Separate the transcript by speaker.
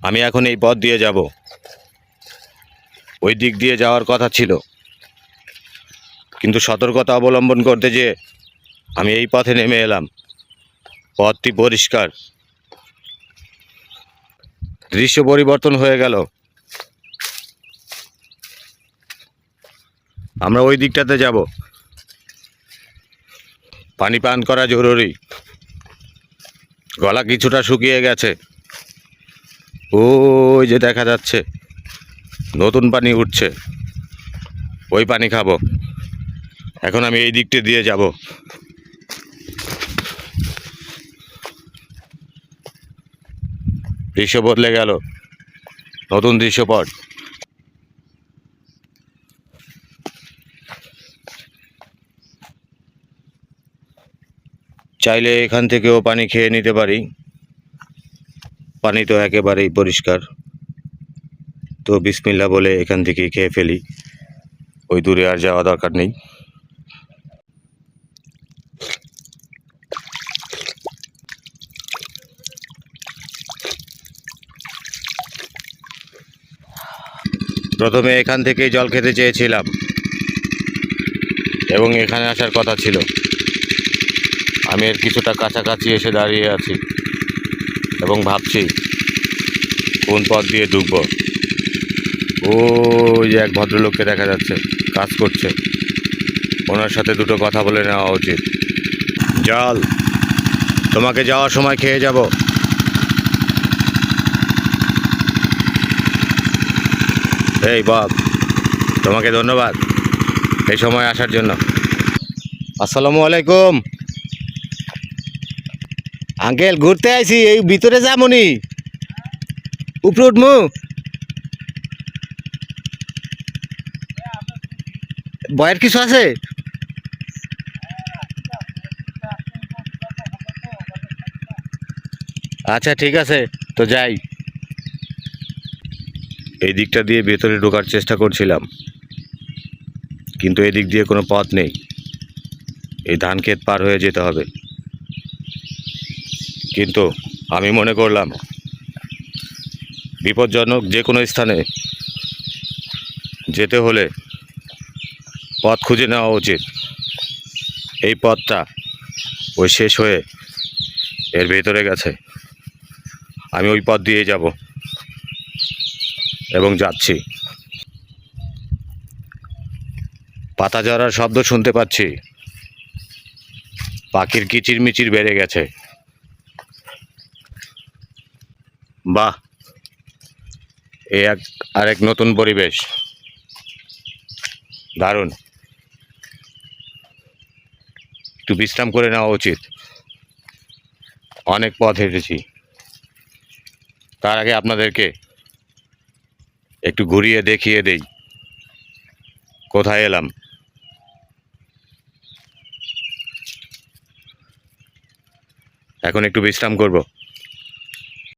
Speaker 1: আমি এখন এই পথ দিয়ে যাব। ওই দিক দিয়ে যাওয়ার কথা ছিল। কিন্তু সতর্কতা অবলম্বন করতে যে আমি এই পথে নেমে এলাম। পথটি পরিষ্কার। দৃশ্য পরিবর্তন হয়ে গেল। আমরা ওই দিকটাতে যাব। পানি পান করা জরুরি। গলা কিছুটা শুকিয়ে গেছে। ওই যে দেখা যাচ্ছে। নতুন পানি উঠছে। ওই পানি খাব। এখন আমি এই দিকটা দিয়ে যাব। দৃশ্য বদলে গেল। নতুন দৃশ্যপট। চাইলে এখান থেকেও পানি খেয়ে নিতে পারি। পানি তো একেবারেই পরিষ্কার। তো বিসমিল্লা বলে এখান থেকে খেয়ে ফেলি। ওই দূরে আর যাওয়া দরকার নেই। প্রথমে এখান থেকেই জল খেতে চেয়েছিলাম এবং এখানে আসার কথা ছিল। আমি এর কিছুটা কাছাকাছি এসে দাঁড়িয়ে আছি। এবং ভাবছি কোন পথ দিয়ে ঢুকবো। ওই যে এক ভদ্রলোককে দেখা যাচ্ছে কাজ করছে। ওনার সাথে দুটো কথা বলে নেওয়া উচিত। জল তোমাকে যাওয়ার সময় খেয়ে যাব। এই বাপ তোমাকে ধন্যবাদ এই সময় আসার জন্য। আসসালামু আলাইকুম। আঙ্কেল, ঘুরতে আইছি, এই ভিতরে যামনি উপরে উঠমু। বয়ের কিছু আছে? আচ্ছা ঠিক আছে, তো যাই। এই দিকটা দিয়ে ভেতরে ঢোকার চেষ্টা করছিলাম। কিন্তু এদিক দিয়ে কোনো পথ নেই। এই ধান ক্ষেত পার হয়ে যেতে হবে। কিন্তু আমি মনে করলাম, বিপজ্জনক যে কোনো স্থানে যেতে হলে পথ খুঁজে নেওয়া উচিত। এই পথটা ওই শেষ হয়ে এর ভেতরে গেছে। আমি ওই পথ দিয়ে যাব এবং যাচ্ছি। পাতা ঝরার শব্দ শুনতে পাচ্ছি। পাখির কিচিরমিচির বেড়ে গেছে। বাহ। এ এক, আরেক নতুন পরিবেশ। দারুণ। একটু বিশ্রাম করে নেওয়া উচিত। অনেক পথ হেঁটেছি। তার আগে আপনাদেরকে একটু ঘুরিয়ে দেখিয়ে দেই। কোথায় এলাম? এখন একটু বিশ্রাম করব।